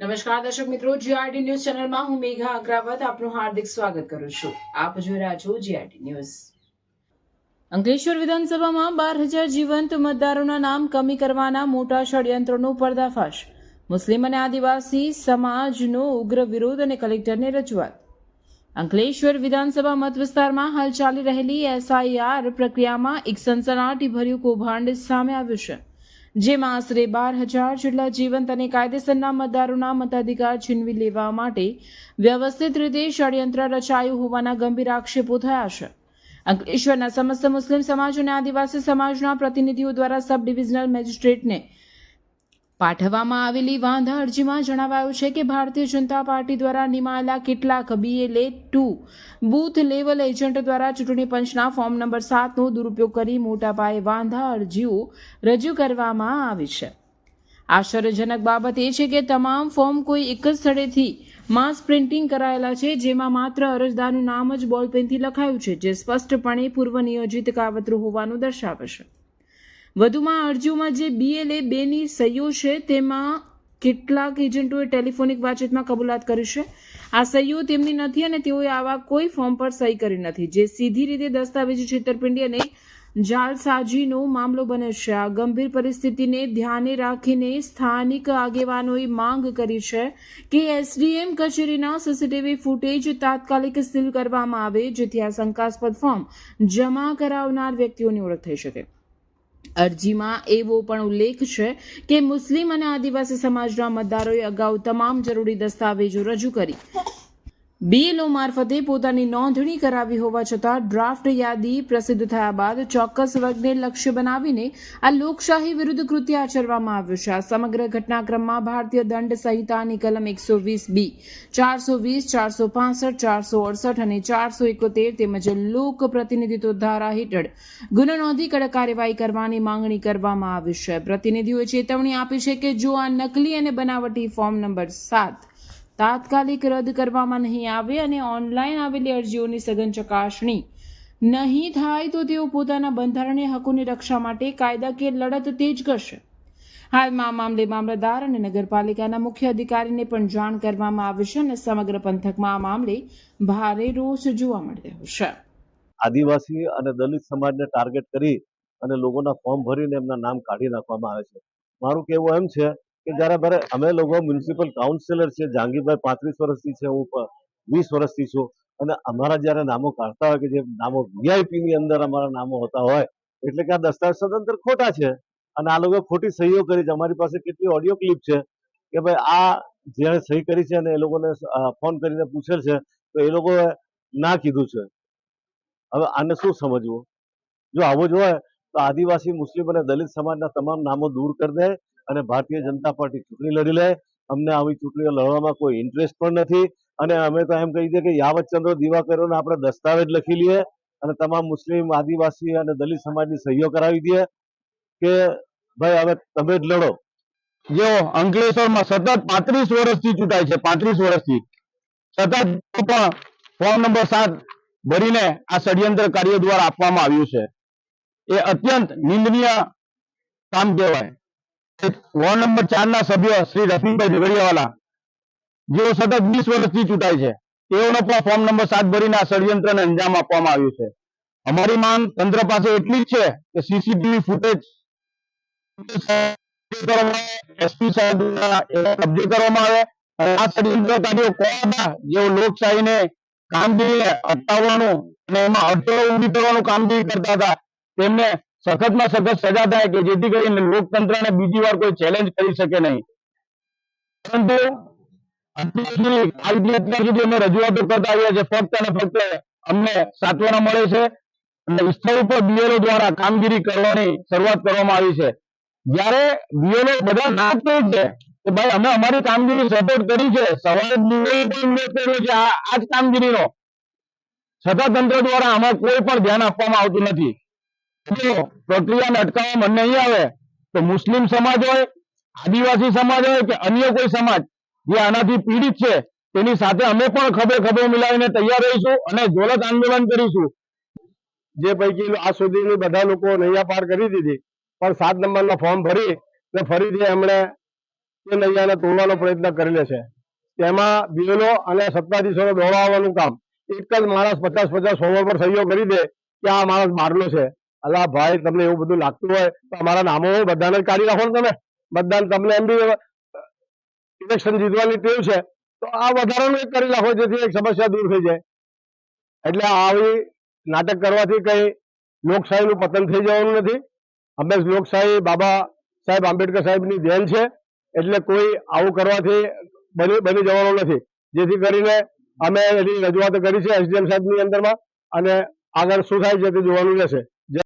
નમસ્કાર દર્શક મિત્રો જીઆરડી ન્યૂઝ ચેનલમાં હું મેઘા અગ્રાવત આપનું હાર્દિક સ્વાગત કરું છું. આપ જોઈ રહ્યા છો જીઆરડી ન્યૂઝ અંકલેશ્વર વિધાનસભામાં બાર હજાર જીવંત મતદારોના નામ કમી કરવાના મોટા ષડયંત્રોનો પર્દાફાશ. મુસ્લિમ અને આદિવાસી સમાજનો ઉગ્ર વિરોધ અને કલેક્ટરને રજૂઆત. અંકલેશ્વર વિધાનસભા મત વિસ્તારમાં હાલ ચાલી રહેલી એસઆઈઆર પ્રક્રિયામાં એક સનસનાટીભર્યું કૌભાંડ સામે આવ્યું છે. જેમાં આશરે બાર હજાર જેટલા જીવંત અને કાયદેસરના મતદારોના મતાધિકાર છીનવી લેવા માટે વ્યવસ્થિત રીતે ષડયંત્ર રચાયું હોવાના ગંભીર આક્ષેપો થયા છે. અંકલેશ્વરના સમસ્ત મુસ્લિમ સમાજ અને આદિવાસી સમાજના પ્રતિનિધિઓ દ્વારા સબ ડિવિઝનલ મેજિસ્ટ્રેટને પાઠવવામાં આવેલી વાંધા અરજીમાં જણાવાયું છે કે ભારતીય જનતા પાર્ટી દ્વારા નિમાયેલા કેટલાક B L A two booth level agent દ્વારા ચૂંટણી પંચના ફોર્મ નંબર સાતનો દુરુપયોગ કરી મોટા પાયે વાંધા અરજીઓ રજૂ કરવામાં આવી છે. આશ્ચર્યજનક બાબત એ છે કે તમામ ફોર્મ કોઈ એક જ સ્થળેથી માસ પ્રિન્ટિંગ કરાયેલા છે, જેમાં માત્ર અરજદારનું નામ જ બોલપેનથી લખાયું છે, જે સ્પષ્ટપણે પૂર્વ નિયોજિત કાવતરું હોવાનું દર્શાવે છે. વધુમાં અરજીઓમાં જે બીએલએ બેની સહીઓ છે, તેમાં કેટલાક એજન્ટોએ ટેલિફોનિક વાતચીતમાં કબૂલાત કરી છે. આ સહીઓ તેમની નથી અને તેઓએ આવા કોઈ ફોર્મ પર સહી કરી નથી. જે સીધી રીતે દસ્તાવેજી છેતરપિંડી અને જાલસાજીનો મામલો બને છે. આ ગંભીર પરિસ્થિતિને ધ્યાને રાખીને સ્થાનિક આગેવાનોએ માંગ કરી છે કે એસડીએમ કચેરીના સીસીટીવી ફૂટેજ તાત્કાલિક સીલ કરવામાં આવે, જેથી આ શંકાસ્પદ ફોર્મ જમા કરાવનાર વ્યક્તિઓની ઓળખ થઈ શકે. અરજીમાં એવો પણ ઉલ્લેખ છે કે મુસ્લિમ અને આદિવાસી સમાજના મતદારોએ અગાઉ તમામ જરૂરી દસ્તાવેજો રજૂ કરી. બીએલઓ મારફતે પોતાની નોંધણી કરાવી હોવા છતાં ડ્રાફ્ટ યાદી પ્રસિદ્ધ થયા બાદ ચોક્કસ વર્ગને લક્ષ્ય બનાવીને આ લોકશાહી વિરુદ્ધ કૃત્ય આચરવામાં આવ્યું છે. આ સમગ્ર ઘટનાક્રમમાં ભારતીય દંડ સંહિતાની કલમ એકસો વીસ બી, ચારસો વીસ, ચારસો પાસઠ, ચારસો અડસઠ અને ચારસો એકોતેર તેમજ લોક પ્રતિનિધિત્વ ધારા હેઠળ ગુનો નોંધી કડક કાર્યવાહી કરવાની માંગણી કરવામાં આવી છે. પ્રતિનિધિઓએ ચેતવણી આપી છે કે જો આ નકલી અને બનાવટી ફોર્મ નંબર સાત તાત્કાલિક રદ કરવામાં નહીં આવે અને ઓનલાઈન આવેલી અરજીઓની સઘન ચકાસણી નહીં થાય તો તેઓ પોતાના બંધારણીય હકોની રક્ષા માટે કાયદાકીય લડત તેજ કરશે. હાલમાં આ મામલે મામલતદાર અને નગરપાલિકાના મુખ્ય અધિકારીને પણ જાણ કરવામાં આવી છે અને સમગ્ર પંથકમાં આ મામલે ભારે રોષ જોવા મળી રહ્યો છે. આદિવાસી અને દલિત સમાજને ટાર્ગેટ કરી અને લોકોના ફોર્મ ભરીને એમના નામ કાઢી નાખવામાં આવે છે. મારું કહેવું એમ છે કે જ્યારે અમે લોકો મ્યુનિસિપલ કાઉન્સિલર છે જાંગીરભાઈ પાંત્રીસ વર્ષથી છે, હું વીસ વર્ષથી છું. અને અમારા જ્યારે નામો કાઢતા હોય કે જે નામો વીઆઈપી ની અંદર અમારા નામો હોતા હોય, એટલે કે આ દસ્તાવેજ સદંતર ખોટા છે. અને આ લોકો ખોટી સહીઓ કરી છે. અમારી પાસે કેટલી ઓડિયો ક્લિપ છે કે ભાઈ આ જેણે સહી કરી છે અને એ લોકોને ફોન કરીને પૂછેલ છે, તો એ લોકોએ ના કીધું છે. હવે આને શું સમજવું? જો આવું જ હોય, તો આદિવાસી, મુસ્લિમ અને દલિત સમાજના તમામ નામો દૂર કરી દે અને ભારતીય જનતા પાર્ટી ચૂંટણી લડી લે. અમને આવી ચૂંટણીઓ લડવામાં કોઈ ઇન્ટરેસ્ટ પણ નથી. અને અમે તો એમ કહી દઈએ કે યાવતચંદ્ર દિવાકરોને આપણે દસ્તાવેજ લખી લઈએ અને તમામ મુસ્લિમ, આદિવાસી અને દલિત સમાજની સહીઓ કરાવી દઈએ કે ભાઈ હવે તમે જ લડો. જેઓ અંકલેશ્વરમાં સતત પાંત્રીસ વર્ષથી ચૂંટાય છે, પાંત્રીસ વર્ષથી. સતત પણ ફોર્મ નંબર સાત ભરીને આ ષડયંત્ર કાર્ય દ્વારા આપવામાં આવ્યું છે. એ અત્યંત નિંદનીય કામ કહેવાય. વોર્ડ નંબર ચાર ના સભ્ય શ્રી રફીકભાઈ ઝઘડિયાવાલા જેઓ સતત વીસ વર્ષથી ચૂંટાય છે. તેઓનો પણ ફોર્મ નંબર સાત ભરીને આ ષડયંત્રને અંજામ આપવામાં આવ્યું છે. અમારી માંગ તંત્ર પાસે એટલી જ છે કે સીસીટીવી ફૂટેજ કરવામાં આવે અને આ ષડયંત્રકારીઓ કોણ હતા જેઓ લોકશાહીને કરતા હતા, તેમને સખતમાં સખત સજા થાય કે જેથી કરીને લોકતંત્રને બીજી વાર કોઈ ચેલેન્જ કરી શકે નહીં. પરંતુ અત્યાર સુધી અમે રજૂઆતો કરતા આવ્યા છે ફક્ત અને ફક્ત અમને સાંત્વના મળે છે અને સ્થળ ઉપર બીએલઓ દ્વારા કામગીરી કરવાની શરૂઆત કરવામાં આવી છે. જ્યારે બીએલઓ બધા ના જ કહે છે કે ભાઈ અમે અમારી કામગીરી સપોર્ટ કરી છે. સવારે કર્યો છે આ જ કામગીરીનો. છતાં તંત્ર દ્વારા આમાં કોઈ પણ ધ્યાન આપવામાં આવતું નથી. જો પ્રક્રિયાને અટકાવવામાં નહીં આવે તો મુસ્લિમ સમાજ હોય, આદિવાસી સમાજ હોય કે અન્ય કોઈ સમાજ જે આનાથી પીડિત છે, તેની સાથે અમે પણ ખભે ખભે મિલાવીને તૈયાર રહીશું અને જ્વલંત આંદોલન કરીશું. જે પૈકી આ સુધીની બધા લોકો નૈયા પાર કરી દીધી, પણ સાત નંબરનો ફોર્મ ભરી ને ફરીથી એમણે તે નૈયાને તોડવાનો પ્રયત્ન કરેલો છે. તેમાં બીએલઓ અને સત્તાધીશોને દોડાવવાનું કામ, એક જ માણસ પચાસ પચાસ ફોર્મર પર સહીઓ કરી દે કે આ માણસ બહારનો છે. અલા ભાઈ, તમને એવું બધું લાગતું હોય તો અમારા નામો બધાને કાઢી રાખો ને તમે. બધાને તમને એમ બી ઇલેક્શન જીતવાની ટેવ છે. તો આ વધારાનું એક કરી નાખો જેથી એક સમસ્યા દૂર થઈ જાય. એટલે આવી નાટક કરવાથી કઈ લોકશાહીનું પતન થઈ જવાનું નથી. હંમેશ લોકશાહી બાબા સાહેબ આંબેડકર સાહેબની દેન છે. એટલે કોઈ આવું કરવાથી બની બની જવાનું નથી. જેથી કરીને અમે એની રજૂઆતો કરી છે એસડીએમ સાહેબની અંદરમાં. અને આગળ શું થાય છે તે જોવાનું રહેશે.